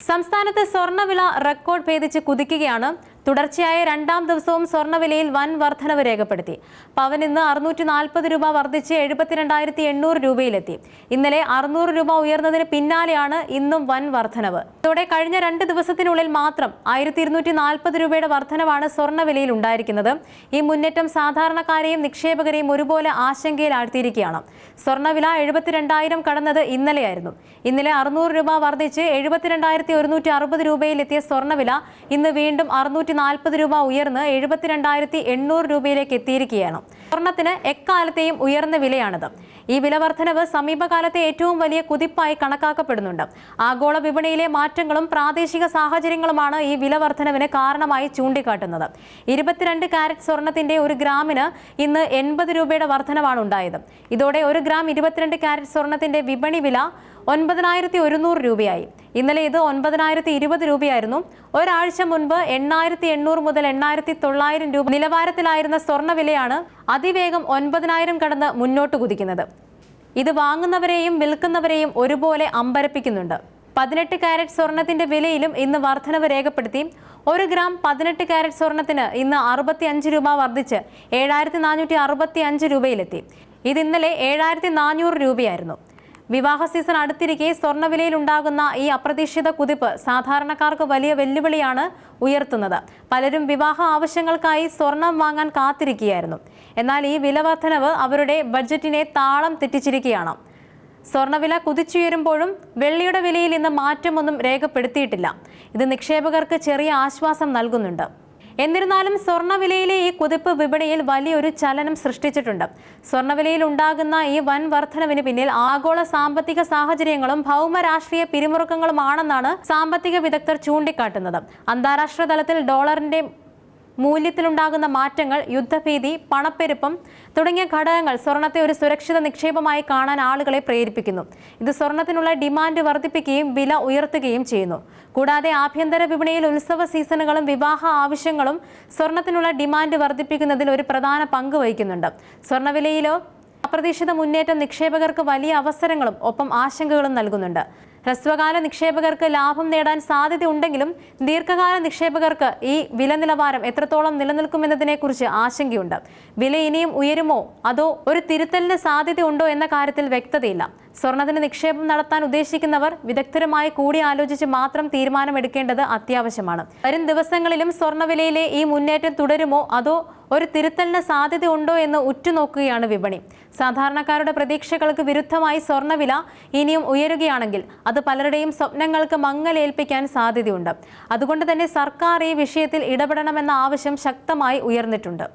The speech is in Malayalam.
സംസ്ഥാനത്ത് സ്വർണവില റെക്കോർഡ് ഭേദിച്ച് കുതിക്കുകയാണ് തുടർച്ചയായ രണ്ടാം ദിവസവും സ്വർണവിലയിൽ വൻ വർധനവ് രേഖപ്പെടുത്തി. പവൻ ഇന്ന് അറുന്നൂറ്റി നാൽപ്പത് രൂപ വർദ്ധിച്ച് എഴുപത്തിരണ്ടായിരത്തി എണ്ണൂറ് രൂപയിലെത്തി. ഇന്നലെ അറുന്നൂറ് രൂപ ഉയർന്നതിന് പിന്നാലെയാണ് ഇന്നും വൻ വർധനവ്. ഇതോടെ കഴിഞ്ഞ രണ്ട് ദിവസത്തിനുള്ളിൽ മാത്രം ആയിരത്തി ഇരുന്നൂറ്റി നാൽപ്പത് രൂപയുടെ വർധനവാണ് സ്വർണവിലയിൽ ഉണ്ടായിരിക്കുന്നത്. ഈ മുന്നേറ്റം സാധാരണക്കാരെയും നിക്ഷേപകരെയും ഒരുപോലെ ആശങ്കയിലാഴ്ത്തിയിരിക്കുകയാണ്. സ്വർണവില എഴുപത്തിരണ്ടായിരം കടന്നത് ഇന്നലെയായിരുന്നു. ഇന്നലെ അറുന്നൂറ് രൂപ വർദ്ധിച്ച് എഴുപത്തിരണ്ടായിരത്തി ഒരുന്നൂറ്റി അറുപത് രൂപയിലെത്തിയ സ്വർണവില ഇന്ന് വീണ്ടും അറുന്നൂറ്റി നാൽപ്പത് രൂപ ഉയർന്ന് എഴുപത്തിരണ്ടായിരത്തി എണ്ണൂറ് രൂപയിലേക്ക് എത്തിയിരിക്കുകയാണ്. സ്വർണത്തിന് എക്കാലത്തെയും ഉയർന്ന വിലയാണിത്. ഈ വിലവർദ്ധനവ് സമീപകാലത്തെ ഏറ്റവും വലിയ കുതിപ്പായി കണക്കാക്കപ്പെടുന്നുണ്ട്. ആഗോള വിപണിയിലെ മാറ്റങ്ങളും പ്രാദേശിക സാഹചര്യങ്ങളുമാണ് ഈ വിലവർദ്ധനവിന് കാരണമായി ചൂണ്ടിക്കാട്ടുന്നത്. ഇരുപത്തിരണ്ട് കാരറ്റ് സ്വർണത്തിന്റെ ഒരു ഗ്രാമിന് ഇന്ന് എൺപത് രൂപയുടെ വർധനവാണ് ഉണ്ടായത്. ഇതോടെ ഒരു ഗ്രാം ഇരുപത്തിരണ്ട് കാരറ്റ് സ്വർണത്തിന്റെ വിപണി വില ഒൻപതിനായിരത്തി ഒരുന്നൂറ് രൂപയായി. ഇന്നലെ ഇത് ഒൻപതിനായിരത്തി ഇരുപത് രൂപയായിരുന്നു. ഒരാഴ്ച മുൻപ് എണ്ണായിരത്തി എണ്ണൂറ് മുതൽ എണ്ണായിരത്തി തൊള്ളായിരം രൂപ നിലവാരത്തിലായിരുന്ന സ്വർണ വിലയാണ് അതിവേഗം ഒൻപതിനായിരം കടന്ന് മുന്നോട്ട് കുതിക്കുന്നത്. ഇത് വാങ്ങുന്നവരെയും വിൽക്കുന്നവരെയും ഒരുപോലെ അമ്പരപ്പിക്കുന്നുണ്ട്. പതിനെട്ട് കാരറ്റ് സ്വർണത്തിന്റെ വിലയിലും ഇന്ന് വർധനവ് രേഖപ്പെടുത്തി. ഒരു ഗ്രാം പതിനെട്ട് കാരറ്റ് സ്വർണത്തിന് ഇന്ന് അറുപത്തി അഞ്ച് രൂപ വർദ്ധിച്ച് ഏഴായിരത്തി നാനൂറ്റി അറുപത്തി അഞ്ച് രൂപയിലെത്തി. ഇത് ഇന്നലെ ഏഴായിരത്തി നാനൂറ് രൂപയായിരുന്നു. വിവാഹ സീസൺ അടുത്തിരിക്കെ സ്വർണവിലയിൽ ഉണ്ടാകുന്ന ഈ അപ്രതീക്ഷിത കുതിപ്പ് സാധാരണക്കാർക്ക് വലിയ വെല്ലുവിളിയാണ് ഉയർത്തുന്നത്. പലരും വിവാഹ ആവശ്യങ്ങൾക്കായി സ്വർണം വാങ്ങാൻ കാത്തിരിക്കുകയായിരുന്നു. എന്നാൽ ഈ വിലവർദ്ധനവ് അവരുടെ ബഡ്ജറ്റിനെ താളം തെറ്റിച്ചിരിക്കുകയാണ്. സ്വർണവില കുതിച്ചുയരുമ്പോഴും വെള്ളിയുടെ വിലയിൽ ഇന്ന് മാറ്റമൊന്നും രേഖപ്പെടുത്തിയിട്ടില്ല. ഇത് നിക്ഷേപകർക്ക് ചെറിയ ആശ്വാസം നൽകുന്നുണ്ട്. എന്നിരുന്നാലും സ്വർണവിലയിലെ ഈ കുതിപ്പ് വിപണിയിൽ വലിയൊരു ചലനം സൃഷ്ടിച്ചിട്ടുണ്ട്. സ്വർണവിലയിൽ ഉണ്ടാകുന്ന ഈ വൻ വർധനവിന് പിന്നിൽ ആഗോള സാമ്പത്തിക സാഹചര്യങ്ങളും ഭൗമ രാഷ്ട്രീയ പിരിമുറുക്കങ്ങളുമാണെന്നാണ് സാമ്പത്തിക വിദഗ്ധർ ചൂണ്ടിക്കാട്ടുന്നത്. അന്താരാഷ്ട്ര തലത്തിൽ ഡോളറിന്റെ മൂല്യത്തിലുണ്ടാകുന്ന മാറ്റങ്ങൾ യുദ്ധഭീതി പണപ്പെരുപ്പം തുടങ്ങിയ ഘടകങ്ങൾ സ്വർണത്തെ ഒരു സുരക്ഷിത നിക്ഷേപമായി കാണാൻ ആളുകളെ പ്രേരിപ്പിക്കുന്നു. ഇത് സ്വർണത്തിനുള്ള ഡിമാൻഡ് വർദ്ധിപ്പിക്കുകയും വില ഉയർത്തുകയും ചെയ്യുന്നു. കൂടാതെ ആഭ്യന്തര വിപണിയിൽ ഉത്സവ സീസണുകളും വിവാഹ ആവശ്യങ്ങളും സ്വർണത്തിനുള്ള ഡിമാൻഡ് വർദ്ധിപ്പിക്കുന്നതിൽ ഒരു പ്രധാന പങ്ക് വഹിക്കുന്നുണ്ട്. സ്വർണവിലയിലോ അപ്രതീക്ഷിത മുന്നേറ്റം നിക്ഷേപകർക്ക് വലിയ അവസരങ്ങളും ഒപ്പം ആശങ്കകളും നൽകുന്നുണ്ട്. ഹ്രസ്വകാല നിക്ഷേപകർക്ക് ലാഭം നേടാൻ സാധ്യതയുണ്ടെങ്കിലും ദീർഘകാല നിക്ഷേപകർക്ക് ഈ വില നിലവാരം എത്രത്തോളം നിലനിൽക്കുമെന്നതിനെക്കുറിച്ച് ആശങ്കയുണ്ട്. വില ഇനിയും ഉയരുമോ? അതോ ഒരു തിരുത്തലിന് സാധ്യതയുണ്ടോ എന്ന കാര്യത്തിൽ വ്യക്തതയില്ല. സ്വർണത്തിന് നിക്ഷേപം നടത്താൻ ഉദ്ദേശിക്കുന്നവർ വിദഗ്ധരുമായി കൂടി ആലോചിച്ച് മാത്രം തീരുമാനമെടുക്കേണ്ടത് അത്യാവശ്യമാണ്. വരും ദിവസങ്ങളിലും സ്വർണവിലയിലെ ഈ മുന്നേറ്റം തുടരുമോ? അതോ ഒരു തിരുത്തലിന് സാധ്യതയുണ്ടോ എന്ന് ഉറ്റുനോക്കുകയാണ് വിപണി. സാധാരണക്കാരുടെ പ്രതീക്ഷകൾക്ക് വിരുദ്ധമായി സ്വർണവില ഇനിയും ഉയരുകയാണെങ്കിൽ അത് പലരുടെയും സ്വപ്നങ്ങൾക്ക് മങ്ങലേൽപ്പിക്കാൻ സാധ്യതയുണ്ട്. അതുകൊണ്ട് തന്നെ സർക്കാർ ഈ വിഷയത്തിൽ ഇടപെടണമെന്ന ആവശ്യം ശക്തമായി ഉയർന്നിട്ടുണ്ട്.